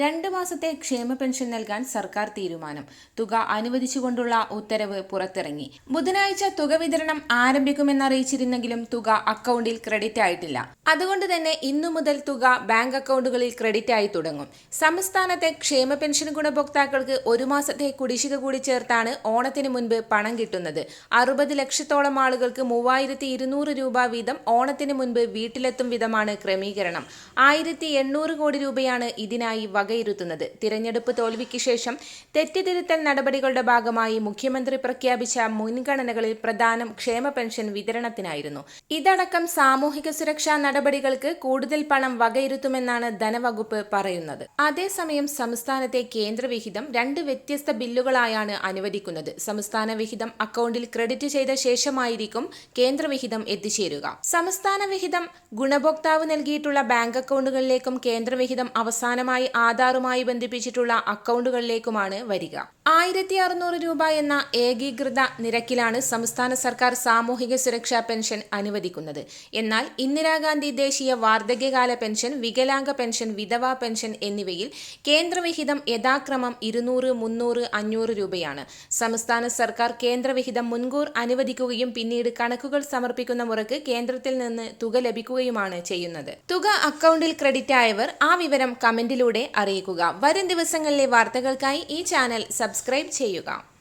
രണ്ട് മാസത്തെ ക്ഷേമ പെൻഷൻ നൽകാൻ സർക്കാർ തീരുമാനം. തുക അനുവദിച്ചുകൊണ്ടുള്ള ഉത്തരവ് പുറത്തിറങ്ങി. ബുധനാഴ്ച തുക വിതരണം ആരംഭിക്കുമെന്നറിയിച്ചിരുന്നെങ്കിലും തുക അക്കൗണ്ടിൽ ക്രെഡിറ്റ് ആയിട്ടില്ല. അതുകൊണ്ട് തന്നെ ഇന്നു മുതൽ തുക ബാങ്ക് അക്കൗണ്ടുകളിൽ ക്രെഡിറ്റ് ആയി തുടങ്ങും. സംസ്ഥാനത്തെ ക്ഷേമ പെൻഷൻ ഗുണഭോക്താക്കൾക്ക് ഒരു മാസത്തെ കുടിശ്ശിക കൂടി ചേർത്താണ് ഓണത്തിന് മുൻപ് പണം കിട്ടുന്നത്. അറുപത് ലക്ഷത്തോളം ആളുകൾക്ക് മൂവായിരത്തി ഇരുന്നൂറ് രൂപ വീതം ഓണത്തിന് മുൻപ് വീട്ടിലെത്തും വിധമാണ് ക്രമീകരണം. ആയിരത്തി എണ്ണൂറ് കോടി രൂപയാണ് ഇതിനായി വകയിരുത്തുന്നത്. തിരഞ്ഞെടുപ്പ് തോൽവിക്ക് ശേഷം തെറ്റിതിരുത്തൽ നടപടികളുടെ ഭാഗമായി മുഖ്യമന്ത്രി പ്രഖ്യാപിച്ച മുൻഗണനകളിൽ പ്രധാനം ക്ഷേമ പെൻഷൻ വിതരണത്തിനായിരുന്നു. ഇതടക്കം സാമൂഹിക സുരക്ഷാ നടപടികൾക്ക് കൂടുതൽ പണം വകയിരുത്തുമെന്നാണ് ധനവകുപ്പ് പറയുന്നത്. അതേസമയം സംസ്ഥാനത്തെ കേന്ദ്രവിഹിതം രണ്ട് വ്യത്യസ്ത ബില്ലുകളായാണ് അനുവദിക്കുന്നത്. സംസ്ഥാന വിഹിതം അക്കൗണ്ടിൽ ക്രെഡിറ്റ് ചെയ്ത ശേഷമായിരിക്കും കേന്ദ്രവിഹിതം എത്തിച്ചേരുക. സംസ്ഥാന വിഹിതം ഗുണഭോക്താവ് നൽകിയിട്ടുള്ള ബാങ്ക് അക്കൗണ്ടുകളിലേക്കും കേന്ദ്രവിഹിതം അവസാനമായി അവസാനമായി ആധാറുമായി ബന്ധിപ്പിച്ചിട്ടുള്ള അക്കൗണ്ടുകളിലേക്കുമാണ് വരിക. ആയിരത്തി അറുന്നൂറ് രൂപ എന്ന ഏകീകൃത നിരക്കിലാണ് സംസ്ഥാന സർക്കാർ സാമൂഹിക സുരക്ഷാ പെൻഷൻ അനുവദിക്കുന്നത്. എന്നാൽ ഇന്ദിരാഗാന്ധി ദേശീയ വാർദ്ധക്യകാല പെൻഷൻ വികലാംഗ പെൻഷൻ വിധവാ പെൻഷൻ എന്നിവയിൽ കേന്ദ്രവിഹിതം യഥാക്രമം ഇരുന്നൂറ് മുന്നൂറ് അഞ്ഞൂറ് രൂപയാണ്. സംസ്ഥാന സർക്കാർ കേന്ദ്രവിഹിതം മുൻകൂർ അനുവദിക്കുകയും പിന്നീട് കണക്കുകൾ സമർപ്പിക്കുന്ന മുറക്ക് കേന്ദ്രത്തിൽ നിന്ന് തുക ലഭിക്കുകയുമാണ് ചെയ്യുന്നത്. തുക അക്കൗണ്ടിൽ ക്രെഡിറ്റ് ആയവർ ആ വിവരം കമന്റിലൂടെ അറിയിക്കുക. വരും ദിവസങ്ങളിലെ വാർത്തകൾക്കായി ഈ ചാനൽ സബ്സ്ക്രൈബ് ചെയ്യുക.